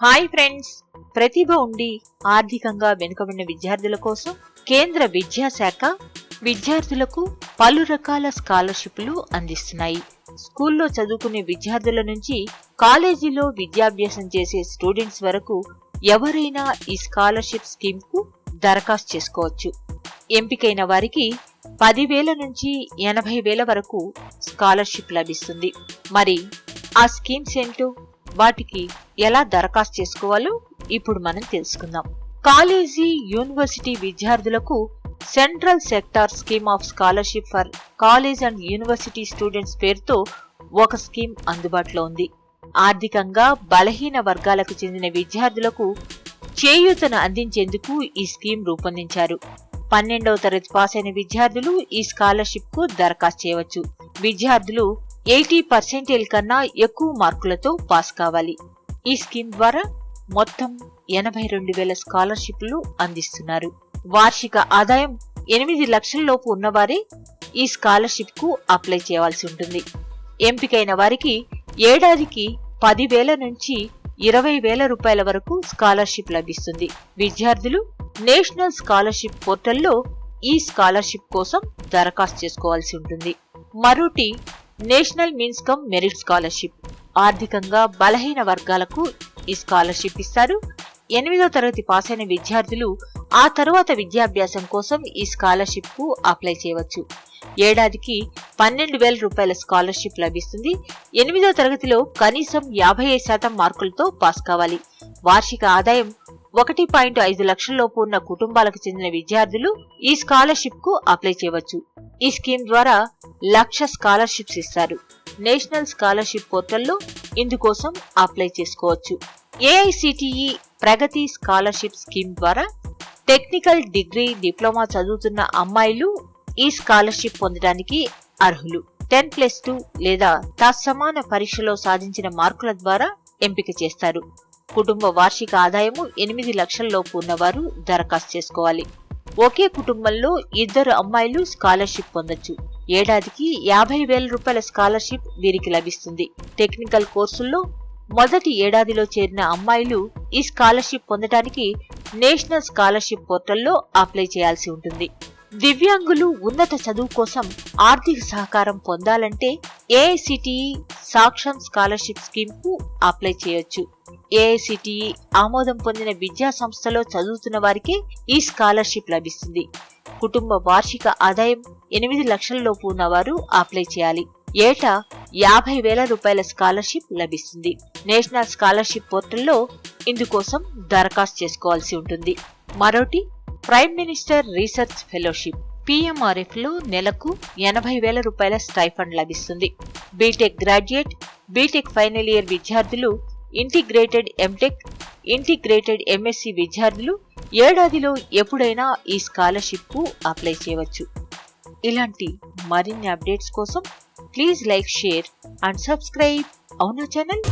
Hi friends. ప్రతిభ ఉండి ఆర్థికంగా వెనుకబడిన విద్యార్థుల కోసం కేంద్ర విద్యాశాఖ విద్యార్థులకు పలు రకాల స్కాలర్షిప్లు అందిస్తున్నాయి. స్కూల్లో చదువుకునే విద్యార్థుల నుంచి కాలేజీలో విద్యాభ్యాసం చేసే స్టూడెంట్స్ వరకు ఎవరైనా ఈ స్కాలర్షిప్ స్కీమ్కు దరఖాస్తు చేసుకోవచ్చు. ఎంపికైన వారికి పదివేల నుంచి ఎనభై వేల వరకు స్కాలర్షిప్ లభిస్తుంది. మరి ఆ స్కీమ్స్ ఏంటో? వాటికి ఎలా దరఖాస్తు చేసుకోవాలో ఇప్పుడు మనం తెలుసుకుందాం. కాలేజీ యూనివర్సిటీ విద్యార్థులకు central sector scheme of scholarship for college and university students పేరుతో ఒక స్కీమ్ అందుబాటులో ఉంది. ఆర్థికంగా బలహీన వర్గాలకు చెందిన విద్యార్థులకు చేయూతను అందించేందుకు ఈ స్కీమ్ రూపొందించారు. పన్నెండవ తరగతి పాస్ అయిన విద్యార్థులు ఈ స్కాలర్షిప్కు దరఖాస్తు చేయవచ్చు. విద్యార్థులు ఎయిటీ పర్సెంటేజ్ కన్నా ఎక్కువ మార్కులతో పాస్ కావాలి. ఈ స్కీమ్ ద్వారా మొత్తం ఎనభై రెండు వేల స్కాలర్షిప్లు అందిస్తున్నారు. వార్షిక ఆదాయం ఎనిమిది లక్షల లోపు ఉన్నవారే ఈ స్కాలర్షిప్కు అప్లై చేయాల్సి ఉంటుంది. ఎంపికైన వారికి ఏడాదికి పదివేల నుంచి ఇరవై వేల రూపాయల వరకు స్కాలర్షిప్ లభిస్తుంది. విద్యార్థులు నేషనల్ స్కాలర్షిప్ పోర్టల్లో ఈ స్కాలర్షిప్ కోసం దరఖాస్తు చేసుకోవాల్సి ఉంటుంది. మరోటి national means cum merit scholarship. ఆర్థికంగా బలహీన వర్గాలకు ఈ స్కాలర్షిప్ ఇస్తారు. ఎనిమిదో తరగతి పాస్ అయిన విద్యార్థులు ఆ తరువాత విద్యాభ్యాసం కోసం ఈ స్కాలర్షిప్కు అప్లై చేయవచ్చు. ఏడాదికి పన్నెండు వేల రూపాయల స్కాలర్షిప్ లభిస్తుంది. ఎనిమిదో తరగతిలో కనీసం యాభై ఐదు శాతం మార్కులతో పాస్ కావాలి. వార్షిక ఆదాయం ఒకటి పాయింట్ ఐదు లక్షల్లోపు ఉన్న కుటుంబాలకు చెందిన విద్యార్థులు ఈ స్కాలర్షిప్కు అప్లై చేయవచ్చు. ఈ స్కీమ్ ద్వారా లక్ష స్కాలర్షిప్స్ ఇస్తారు. నేషనల్ స్కాలర్షిప్ పోర్టల్లో ఇందుకోసం అప్లై చేసుకోవచ్చు. ఏఐసిటిఈ ప్రగతి స్కాలర్షిప్ స్కీమ్ ద్వారా టెక్నికల్ డిగ్రీ డిప్లొమా చదువుతున్న అమ్మాయిలు ఈ స్కాలర్షిప్ పొందడానికి అర్హులు. టెన్ ప్లస్ టూ లేదా తత్సమాన పరీక్షలో సాధించిన మార్కుల ద్వారా ఎంపిక చేస్తారు. కుటుంబ వార్షిక ఆదాయము ఎనిమిది లక్షల్లోపు ఉన్నవారు దరఖాస్తు చేసుకోవాలి. ఒకే కుటుంబంలో ఇద్దరు అమ్మాయిలు స్కాలర్షిప్ పొందొచ్చు. ఏడాదికి యాభై వేల రూపాయల స్కాలర్షిప్ వీరికి లభిస్తుంది. టెక్నికల్ కోర్సుల్లో మొదటి ఏడాదిలో చేరిన అమ్మాయిలు ఈ స్కాలర్షిప్ పొందడానికి నేషనల్ స్కాలర్షిప్ పోర్టల్లో అప్లై చేయాల్సి ఉంటుంది. దివ్యాంగులు ఉన్నత చదువు కోసం ఆర్థిక సహకారం పొందాలంటే ఏఐసిటిఈ సాక్షం స్కాలర్షిప్ స్కీమ్కు అప్లై చేయొచ్చు. ఏఐసిటిఈ ఆమోదం పొందిన విద్యా సంస్థలో చదువుతున్న వారికే ఈ స్కాలర్షిప్ లభిస్తుంది. కుటుంబ వార్షిక ఆదాయం ఎనిమిది లక్షల లోపు ఉన్నవారు అప్లై చేయాలి. ఏటా యాభై వేల రూపాయల స్కాలర్షిప్ లభిస్తుంది. నేషనల్ స్కాలర్షిప్ పోర్టల్లో ఇందుకోసం దరఖాస్తు చేసుకోవాల్సి ఉంటుంది. మరోటి ప్రైమ్ మినిస్టర్ రీసెర్చ్ ఫెలోషిప్ పిఎంఆర్ఎఫ్లో నెలకు ఎనభై వేల రూపాయల స్టైఫండ్ లభిస్తుంది. BTech graduate BTech final year విద్యార్థులు ఇంటిగ్రేటెడ్ ఎంటెక్ ఇంటిగ్రేటెడ్ ఎంఎస్సి విద్యార్థులు ఏడాదిలో ఎప్పుడైనా ఈ స్కాలర్షిప్కు అప్లై చేయవచ్చు. ఇలాంటి మరిన్ని అప్డేట్స్ కోసం please like share and subscribe అవునా ఛానల్?